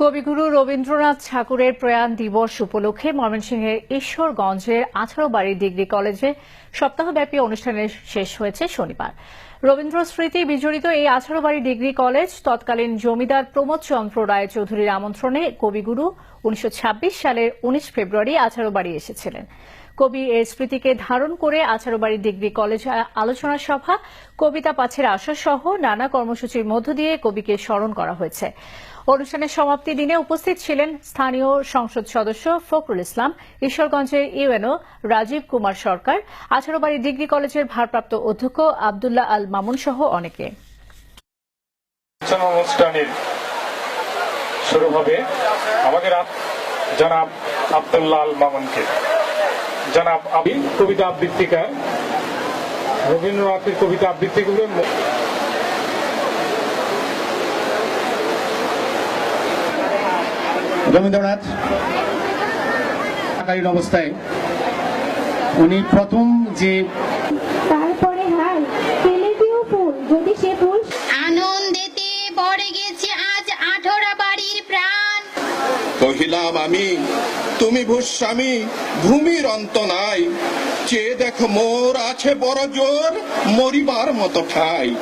কবিগুরু রবীন্দ্রনাথ ঠাকুরের প্রয়াণ দিবস উপলক্ষে ময়মনসিংহের ঈশ্বরগঞ্জের আঠারো বাড়ির ডিগ্রি কলেজে সপ্তাহব্যাপী অনুষ্ঠানের শেষ হয়েছে শনিবার। রবীন্দ্র স্মৃতি বিজড়িত এই আঠারো বাড়ি ডিগ্রি কলেজ তৎকালীন জমিদার প্রমোদ চন্দ্র রায় চৌধুরীর আমন্ত্রণে কবিগুরু উনিশশো ছাব্বিশ সালের উনিশ ফেব্রুয়ারি আঠারো বাড়ি এসেছিলেন। কবি এর স্মৃতিকে ধারণ করে আচারোবাড়ি ডিগ্রি কলেজে আলোচনা সভা, কবিতা পাঠের আসর সহ নানা কর্মসূচির মধ্য দিয়ে কবিকে স্মরণ করা হয়েছে। অনুষ্ঠানের সমাপ্তি দিনে উপস্থিত ছিলেন স্থানীয় সংসদ সদস্য ফখরুল ইসলাম, ঈশ্বরগঞ্জের ইউএনও রাজীব কুমার সরকার আচারোবাড়ি ডিগ্রি কলেজের ভারপ্রাপ্ত অধ্যক্ষ আবদুল্লাহ আল মামুন সহ অনেকে। শুরু হবে আমাদের জনাব আব্দুল্লাহ আল মামুনকে। জনাব আবি কবিতা আবৃত্তিকার। রবীন্দ্রনাথের কবিতা আবৃত্তিগুলো রবীন্দ্রনাথ থাকালীন অবস্থায়। উনি প্রথম যে তারপরে হাই কহিলাম, আমি, তুমি ভূস্বামী, ভূমির অন্ত নাই। চেয়ে দেখো, মোর আছে বড় জোর, মরিবার মতো ঠাই।